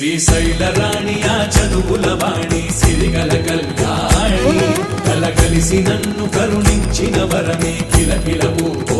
శ్రీశైల రాణి ఆ చదువుల వాణి సిరిగల కళ్యాణి. కలగలిసి నన్ను కరుణించిన వరమే కిలకిల పూకోణి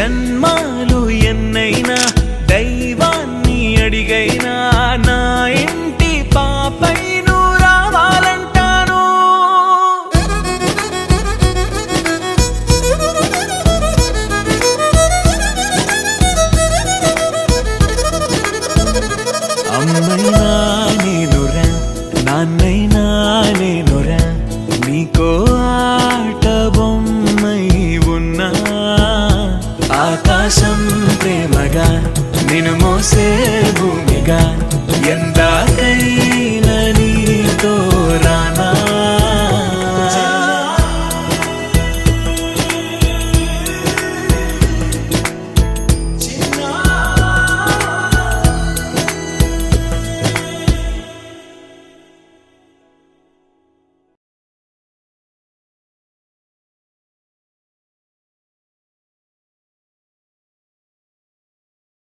జన్మాలు ఎన్నైనా దైవాన్ని అడిగైనా నా ఇంటి పాపై నువ్వు రావాలంటాను. అమ్మైనా నేనురా నాన్నైనా నాన్నై సేవునిగా ఎందాక